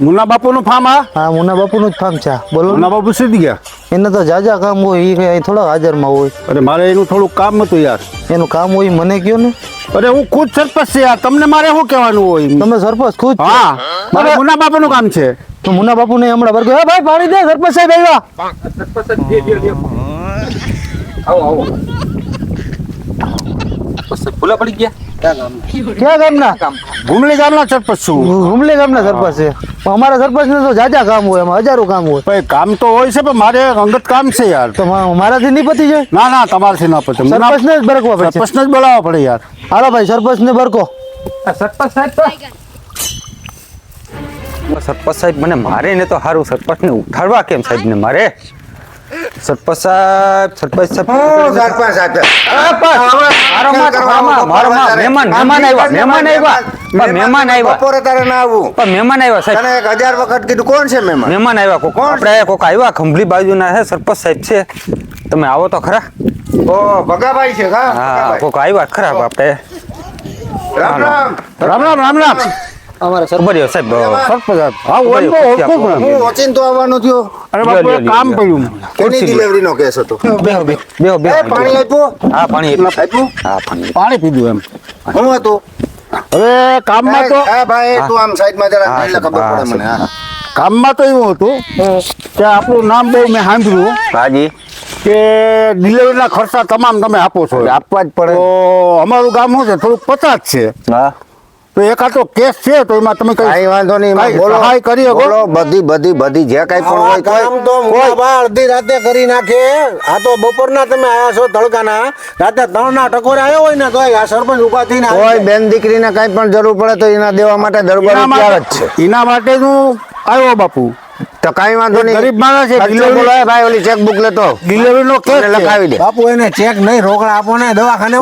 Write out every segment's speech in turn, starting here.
મુન્ના બાપુનું ફાર્મ આ? હા મુના બાપુનું જ ફાર્મ છે. બોલો. ને. મુન્ના બાપુ સીધી ગયા? એને તો જાજા કામ હોય એ કઈ થોડા હાજરમાં હોય. અરે મારે એનું થોડું કામ હતું યાર. એનું કામ હોય મને કયો ને? અરે હું ખુદ સરપંચ છે યાર. તમને મારે શું કહેવાનું હોય? તમે સરપંચ ખુદ હા. મારે મુન્ના બાપુનું કામ છે. તો મુના બાપુ ને હમણાં બરગે ભાઈ પાણી દે સરપંચ સાહેબ આવ્યા. ભૂલા પડી ગયા? ક્યાં ગામના? ગુમલી ગામના સરપંચ છું. હુમલી ગામના સરપંચ છે. પણ અમારા સરપંચ ને તો જાજા કામ હોય એમાં હજારો કામ હોય. ભાઈ કામ તો હોય છે પણ મારે અંગત કામ છે યાર. તો મારાથી નહીં પતી જાય? ના ના તમારથી ના પતે સરપંચ ને જ બરકવા પડે સરપંચ ને જ બોલાવવા પડે યાર. હાલો ભાઈ સરપંચ ને બરકો સરપંચ સાહેબ સરપંચ સાહેબ મને મારે ને તો સારું સરપંચ ને ઉઠાડવા કેમ સાહેબ ને મારે? સરપંચ સાહેબ સરપંચ સાહેબ. મારો માં મારો માં મહેમાન મહેમાન આવ્યા મહેમાન આવ્યા. પણ મહેમાન આવ્યા. બપોરે તારે ના આવું. પણ મહેમાન આવ્યા સાહેબ. તને વખત કીધું કોણ છે મહેમાન? મહેમાન આવ્યા કોક? આપણે કોક આવ્યા ખંભલી બાજુના છે સરપંચ સાહેબ છે. તમે આવો તો ખરા. ઓ ભગાભાઈ છે હા કોક આવ્યા ખરા આપણે રામ રામ. રામ રામ રામ રામ. અમારા બરાબર સાહેબ સરપંચ હા હું એમ તો ઓળખું હું વચિન તો આવવાનો થયો. અરે બાપુ કામ. પડ્યું કોની ડિલિવરી નો કેસ હતો? બેહો બેહો બેહો બેહો પાણી આપ્યું? હા પાણી આપ્યું. હા પાણી. પાણી પીધું એમ. હું હતું? હવે કામમાં તો હા ભાઈ તું આમ સાઈડમાં જરા એટલે ખબર પડે મને હા કામમાં તો એવું હતું કે આપણું નામ બહુ મેં સાંભળ્યું હાજી. કે ડિલિવરીના ખર્ચા તમામ તમે આપો છો આપવા જ પડે. તો અમારું ગામ શું છે? થોડુંક પચાસ છે. હા. તો એકાદો કેસ છે તો એમાં તમે કઈ કાંઈ વાંધો નહીં બોલો. હાય કરી? બોલો બધી બધી બધી જે કાંઈ પણ હોય કામ તો મુકાબા અડધી રાતે કરી નાખે. આ તો બપોરના તમે આયા છો તડકાના. રાતે ત્રણ ના ટકોરે આવ્યો હોય ને તો આ સરપંચ ઊભા થઈને કોઈ બેન દીકરીને કાંઈ પણ જરૂર પડે તો એના દેવા માટે દરબાર તૈયાર જ છે એના માટે હું આવ્યો બાપુ. તો કઈ વાંધો નહીં. ગરીબ માણસ છે, બોલાય ભાઈ ઓલી ચેક બુક લેતો. ડિલિવરીનો કેસ લખાવી દે. બાપુ એને ચેક નહીં રોકડા આપો ને દવાખાને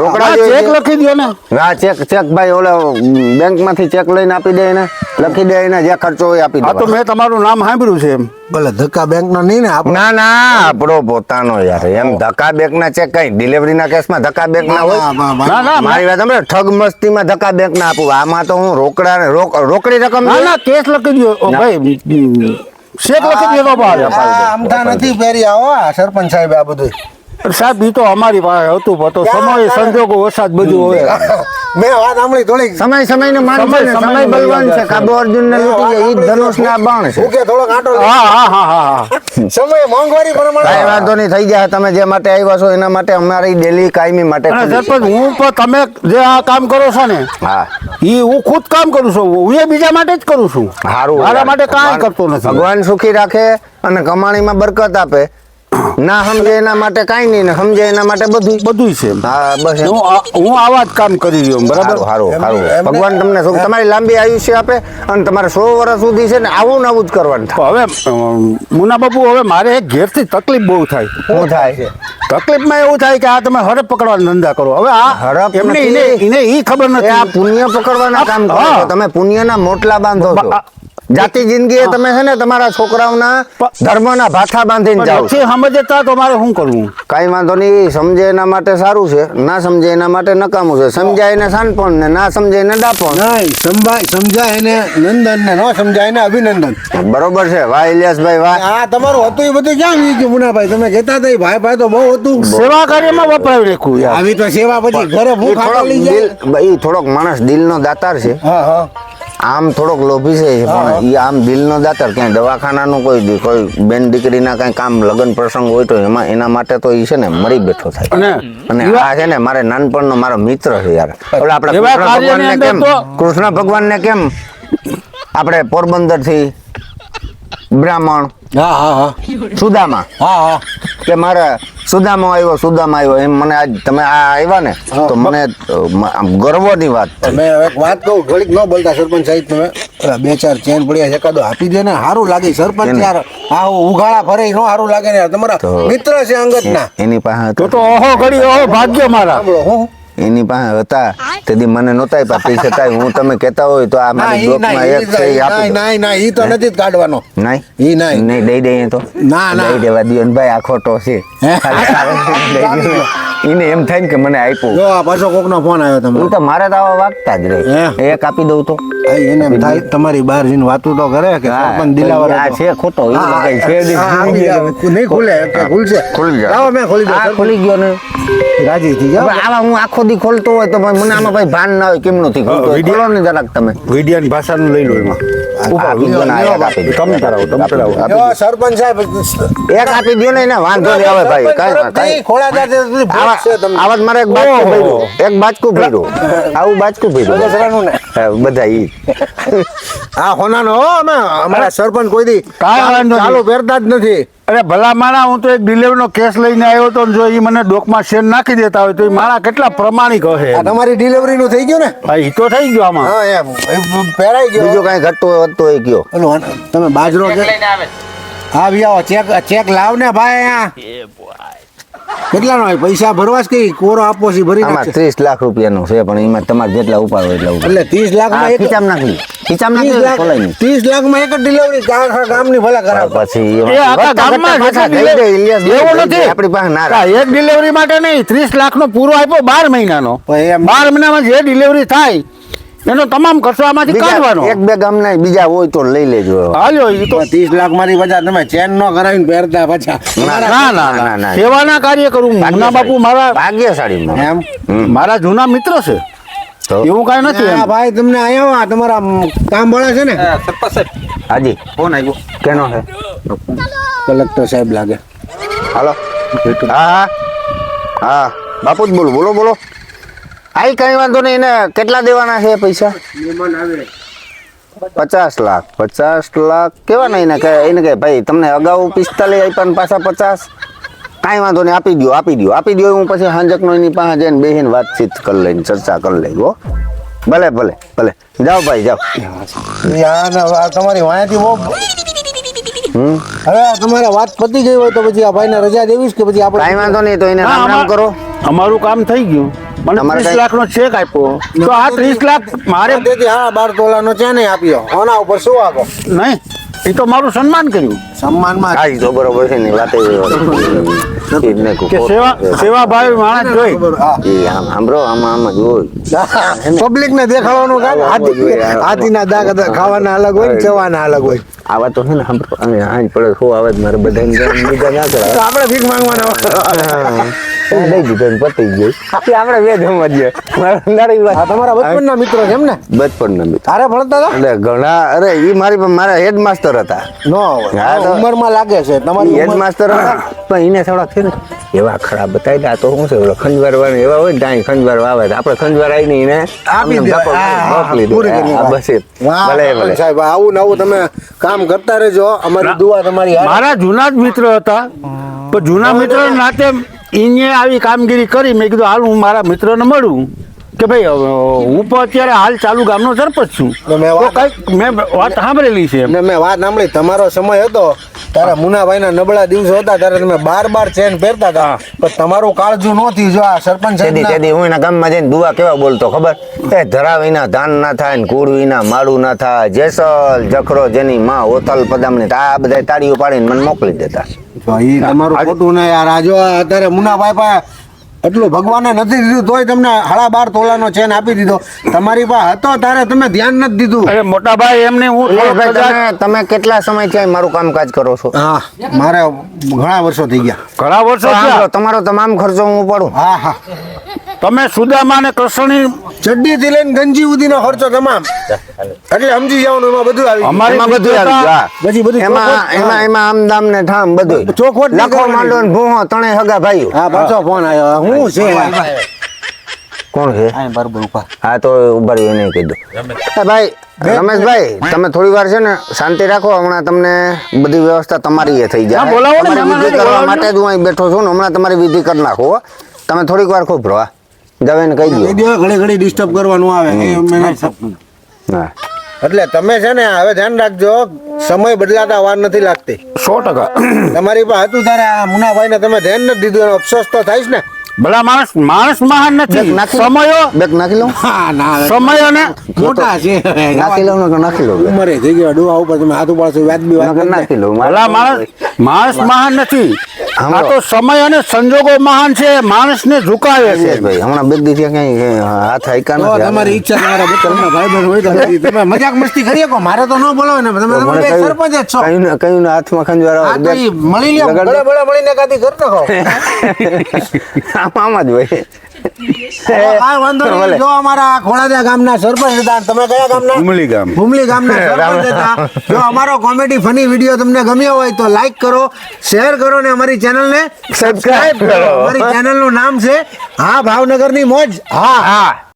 રોકડા ચેક લખી દો ને. ના ચેક ચેક ભાઈ ઓલો બેંકમાંથી ચેક લઈને આપી દે એને. લખી દે એને જે ખર્ચો હોય આપી આ તો મેં તમારું નામ સાંભળ્યું છે એમ. ભલે ધક્કા બેંક નો નહીં ને આપણે ના ના આપણો પોતાનો યાર. એમ ધક્કા બેંક ના છે કઈ? ડિલિવરી ના કેસમાં ધક્કા બેંક ના હોય? ના ના મારી વાત સાંભળો. ઠગ મસ્તી માં ધક્કા બેંક ના આપું. આમાં તો હું રોકડા ને રોકડી રકમ ના ના કેસ લખી દો ભાઈ શેક લખી દો આમ નથી પહેરી આવો આ સરપંચ સાહેબ આ બધું સાહેબ એ તો અમારી પાસે હતું પણ તો સમય સંજોગો વરસાદ બધું હોય. મેં વાત સાંભળી થોડીક. સમય સમય ને માન સમય- છે સમય બલવાન છે કાબુ અર્જુન ને લૂટી જાય ઈ ધનુષ ના બાણ છે. હું કે થોડો કાંટો હા હા હા હા સમય મોંઘવારી પ્રમાણે. પ્રમાણે વાંધો નહીં થઈ જાય. તમે જે માટે આવ્યા છો એના માટે અમારી ડેલી કાયમી માટે સરપંચ હું પણ તમે જે આ કામ કરો છો ને હા. ઈ હું ખુદ કામ કરું છું. હું એ બીજા માટે જ કરું છું. હારું મારા માટે કાંઈ કરતો નથી. ભગવાન સુખી રાખે અને કમાણીમાં બરકત આપે. ના સમજે એના માટે કઈ નહીં ને સમજે એના માટે બધું બધું છે હા બસ હું હું આવા જ કામ કરી રહ્યો બરાબર? સારું હારું હારું ભગવાન તમને તમારી લાંબી આયુષ્ય આપે અને તમારે સો વર્ષ સુધી છે ને આવું ને આવું જ કરવાનું હવે મુના બાપુ હવે મારે એક ઘેરથી તકલીફ બહુ થાય. શું થાય તકલીફમાં એવું થાય કે આ તમે હરફ પકડવાના ધંધા કરો. હવે આ હરફ એમને એને એ ઈ ખબર નથી આ પુણ્ય પકડવાના કામ કરો. છો. તમે પુણ્યના મોટલા બાંધો છો. જાતિ જિંદગી તમે છે ને તમારા છોકરાઓના ધર્મના ભાથા બાંધીને જાઓ. નથી સમજતા તો મારે શું કરવું? કાંઈ વાંધો નહીં સમજે એના માટે સારું છે ના સમજે એના માટે નકામું છે. સમજાય એને શાનપણ ને ના સમજે એને ડાપણ. નહીં સમજાય સમજાય એને નંદન ને ન સમજાય એને અભિનંદન. બરોબર છે. વાહ ઇલિયાસભાઈ વાહ. આ તમારું હતું એ બધું ક્યાં વી ગયું મુનાભાઈ તમે કહેતા હતા ભાઈ ભાઈ તો બહુ હતું. સેવા કાર્યમાં વપરાવી રાખું આવી તો સેવા પછી ઘરે ભૂખ આટલી જાય. દિલ ઈ થોડોક માણસ દિલનો દાતાર છે. હા હા. આમ થોડોક લોભી છે પણ એ આમ દિલનો દાતર ક્યાંય દવાખાનાનું કોઈ કોઈ બેન દીકરીના કઈ કામ લગ્ન પ્રસંગ હોય તો એમાં એના માટે તો એ છે ને મરી બેઠો થાય. અને આ છે ને મારે નાનપણનો મારો મિત્ર છે યાર. એટલે આપણે કૃષ્ણ ભગવાન ભગવાનને કેમ? કૃષ્ણ ભગવાનને કેમ? આપણે પોરબંદરથી બ્રાહ્મણ સુદામા હા હા. કે મારે સુદામા આવ્યો સુદામા આવ્યો. એમ મને આજ તમે આ આવ્યા ને તો મને આમ ગર્વની વાત. તમે એક વાત કહું ઘડીક ન બોલતા સરપંચ સાહેબ તમે. બે ચાર ચેન પડ્યા છે એકાદો આપી દે ને સારું લાગે સરપંચ યાર. આ ઉઘાડા ફરે નો સારું લાગે ને યાર. તમારા મિત્ર છે અંગત ના એની પાસે તો તો ઓહો ઘડી ઓહો ભાગ્ય મારા. હું એની પાસે હતા તેથી મને નહોતા આપ્યા. પૈસા છતાંય હું તમે કહેતા હોય તો આ મારી ગ્રુપમાં એક છે એ આપી ના દો. ના ઈ તો નથી જ કાઢવાનો. નહીં? ઈ નહીં. નહીં દઈ દઈએ તો. ના, ના. દઈ દેવા દિયોન ભાઈ આ ખોટો છે. એને એમ થાય ને કે મને આપ્યું. જો આ પાછો કોકનો ફોન આવ્યો તમે હું તો મારે તો આવા વાગતા જ રહે. એ એક આપી દઉં તો. એને એમ થાય તમારી બહાર જઈને વાતું તો કરે કે પણ દિલાવર આ છે ખોટો એ કઈ છે. નહીં. ખુલે ખુલશે. ખુલી જાય. આવો મેં ખોલી દઉં. ખુલી ગયો ને. રાજી થઈ જાઓ. આવા હું આખો દી ખોલતો હોય તો મને આમાં ભાઈ ભાન ના હોય કેમ નથી ખોલતો? ખોલો ને જરાક તમે. વિડિયાની ભાષાનું લઈ લો એમાં. સરપંચ સાહેબ એક આપી દો ને વાંધો નહીં આવે ભાઈ કાંઈ ખોળાદાર છે, બધી ભૂખ છે તમને. આવા મારે એક બાજકું ભર્યું એક બાજકું ભર્યું આવું બાજકું ભર્યું બધા ઈ. આ હોનાનો હો અમે અમારા સરપંચ કોઈ દી કાંઈ. ચાલુ પહેરતા જ નથી. અરે ભલા માણા હું તો એક ડિલિવરીનો કેસ લઈને આવ્યો હતો ને જો એ મને ડોકમાં શેર નાખી દેતા હોય તો એ માણા કેટલા પ્રમાણિક હશે? તમારી ડિલિવરીનું થઈ ગયું ને? હા એ તો થઈ ગયો આમાં. હા એમ. પહેરાઈ ગયો. બીજો કાંઈ ઘટતો હોય વધતું હોય ગયો. તમે બાજરો હા ભી આવો. ચેક ચેક લાવ ને ભાઈ અહીંયા. કેટલાનો હોય? પૈસા ભરવા જ કઈ કોરો આપવો છે ભરી આમાં નાખશે ત્રીસ લાખ રૂપિયાનું છે પણ એમાં તમારે જેટલા ઉપાડો એટલા ઉપાડો એટલે ત્રીસ લાખમાં એક ખીચામ નાખી. ખીચામ ત્રીસ લાખ નહીં. ત્રીસ લાખમાં એક જ ડિલિવરી આખા ગામની ભલા કરાવ પછી એ આખા ગામમાં ઇલિયાસ એવું નથી. આપણી પાસે ના એક ડિલિવરી માટે નહીં ત્રીસ લાખ નો પૂરો આપ્યો બાર મહિનાનો. પણ એમ- બાર મહિનામાં જે ડિલિવરી થાય એનો તમામ ખર્ચો આમાંથી કાઢવાનો. એક બે ગામના બીજા હોય તો લઈ લેજો. હાલ્યો એ તો ત્રીસ લાખ મારી પાછા તમે ચેન નો કરાવીને પહેરતા પાછા. ના ના ના, ના ના. સેવાના કાર્ય કરું. મુન્ના બાપુ મારા ભાગ્યશાળી એમ? મારા જૂના મિત્ર છે. તો? એવું કઈ નથી હા ભાઈ તમને અહીંયા આ તમારા કામ ભળે છે ને? સરપંચ સાહેબ. હાજી. ફોન આવ્યો કેનો છે? કલેક્ટર સાહેબ લાગે. હાલો. હા હા. હા બાપુ જ બોલો બોલો બોલો. આઈ કઈ વાંધો નહીં એને કેટલા દેવાના છે પૈસા? પચાસ લાખ પચાસ લાખ. કેવા નહીં એને કે એને કે ભાઈ તમને અગાઉ પિસ્તાલીસ આપ્યા ને પાછા પચાસ. કાંઈ વાંધો નહીં આપી દો આપી દો આપી દો હું પછી હાંજકનો એની પાસે જઈને બેસીને વાતચીત કરી લઈને ચર્ચા કરી લઈ હો. ભલે ભલે ભલે. જાઓ ભાઈ જાઓ. યા તમારી વાયાથી બહુ હમ? હવે તમારે વાત પતી ગઈ હોય તો પછી આ ભાઈને રજા દેવી કે પછી કાંઈ આપણે વાંધો નહીં તો એને રામ રામ કરો. અમારું કામ થઈ ગયું. મને ત્રીસ લાખ નો ચેક આપ્યો. તો આ ત્રીસ લાખ મારે હા બાર તોલાનો છે નહીં આપ્યો. આના ઉપર શું આપો નહીં એ તો મારું સન્માન કર્યું. સન્માનમાં હા તો બરોબર છે ને વાત એવી એને કે સેવા સેવા ભાવી માણસ જોઈ. સાંભળો આમાં આમ જ હોય. પબ્લિક ને દેખાડવાનું કામ હાથી ના દાગ ખાવાના અલગ હોય જવાના અલગ હોય. આવા તો છે ને સાંભળો. અને આજ પડે શું આવે મારે બધાને જેમ બીજા ના. આપણે ભીખ માંગવાના દઈ દીધું પતી ગયું. આપી આપણે બે સમજીએ મારા નારી વાત. આ તમારા બચપનના મિત્રો છે એમ ને? બચપનના મિત્ર. તારે ભણતા હતા? એટલે ઘણા અરે ઈ મારી પાસે મારા હેડમાસ્ટર હતા. નો ઉંમરમાં લાગે છે. તમારી ઉંમર- હેડમાસ્ટર હતા. પણ એને થોડા છે ને એવા ખરાબ બતાવી તો શું છે ખંજવાર વાળા એવા હોય ને ત્યાં ખંજવાર વાવે આપણે ખંજવાર આવીને એને આપી દે. દે. બસ એ. ભલે ભલે. સાહેબ આવું ને આવું તમે કામ કરતા રહેજો. અમારી દુઆ તમારી મારા જૂના જ મિત્ર હતા. પણ જૂના મિત્ર નાતે એને આવી કામગીરી કરી મેં કીધું હાલ હું મારા મિત્રોને મળું. કે ભાઈ હું પણ અત્યારે હાલ ચાલુ ગામનો સરપંચ છું. તો મેં તો વાત- કંઈક મેં વાત સાંભળેલી છે. ને મેં વાત સાંભળી. તમારો સમય હતો. ત્યારે મુનાભાઈના નબળા દિવસો હતા ત્યારે તમે બાર બાર ચેન પહેરતા હતા. પણ તમારું કાળજું નહોતી જો આ સરપંચ સાહેબના- હું એના ગામમાં જઈને દુઆ કેવા બોલતો ખબર? એ ધરા વિના ધાન ના થાય ને કુળ વિના માળું ના થાય. જેસલ જખરો જેની માં ઓથલ પદામણી આ બધા તાળીઓ પાડીને મને મોકલી દેતા. તમારું ખોટું ને યાર આજો અત્યારે મુનાભાઈ પાસે એટલું ભગવાને નથી દીધું તોય તમને હાળા બાર તોલાનો ચેન આપી દીધો. તમારી પાસે હતો તારે તમે ધ્યાન નથી દીધું. અરે મોટા ભાઈ એમને હું તમે તમે કેટલા સમયથી મારું કામકાજ કરો છો? હા મારે ઘણા વર્ષો થઈ ગયા. ઘણા વર્ષો તમારો તમામ ખર્ચો હું પડું હા હા. તમે સુદામા અને કૃષ્ણની ચડ્ડી થી લઈને ગંજી સુધીનો ખર્ચો તમામ. એટલે સમજી જવાનું એમાં બધું આવી અમારે બધું આવી હા. પછી બધું એમાં એમાં એમાં આમ દામ ને ઠામ બધું. ચોખવટ લખો માંડો ને ભૂહો ત્રણેય હગા ભાઈ હા પાછો ફોન આવ્યો. હું છે? કોણ છે? હા તો ઊભા રહ્યો નહીં કીધું. ભાઈ રમેશભાઈ તમે થોડી વાર છે ને શાંતિ રાખો. હમણાં તમને બધી વ્યવસ્થા તમારી એ થઈ જાય. વિધિ કરવા માટે જ હું અહીં બેઠો છું ને હમણાં તમારી વિધિ કરી નાખો તમે થોડીક વાર ખૂબ રહો જવેને કહી દો ઘડી ઘડી ડિસ્ટર્બ કરવાનું આવે. એ મને- હા. એટલે તમે છે ને હવે ધ્યાન રાખજો સમય બદલાતા વાર નથી લાગતી. સો ટકા. તમારી પાસે હતું ત્યારે આ મુનાભાઈ ને તમે ધ્યાન નથી દીધું એનો અફસોસ તો થાય છે ને. ભલા માણસ માણસ મહાન નથી. સમયો. બેક નાખી લઉં હા ના સમય અને મોટા છે. નાખી લઉં ને કે નાખી લઉં ઉમરે થઈ ગયો ડોહા ઉપર તમે હાથ ઉપાડશો વ્યાજબી વાત નાખી લઉં ભલા માણસ માણસ મહાન નથી. આ તો સમય અને સંજોગો મહાન છે માણસને ઝુકાવે છે. ભાઈ હમણાં બે ત્યાં કઈ હાથ તો નથી તમારી ઈચ્છા તમારા બચ્ચાના ભાઈ બહેન હોય તો તમે મજાક મસ્તી કરી શકો મારે તો ન બોલાવે ને તમે તમે સરપંચ જ છો. કઈ કયું હાથમાં ઈ મળી લ્યો. બળા. બળે મળીને કાંઈ ઘર નાખો. આમ જ હોય. કાંઈ જો અમારા ખોડાદા ગામના સરપંચ હતા. તમે કયા ગામના? ઉમલી ગામ. ભૂમલી ગામના સરપંચ હતા. જો અમારો કોમેડી ફની વીડિયો તમને ગમ્યો હોય તો લાઈક કરો શેર કરો ને અમારી ચેનલને સબસ્ક્રાઇબ કરો. અમારી ચેનલનું નામ છે હા ભાવનગરની મોજ. હા. હા.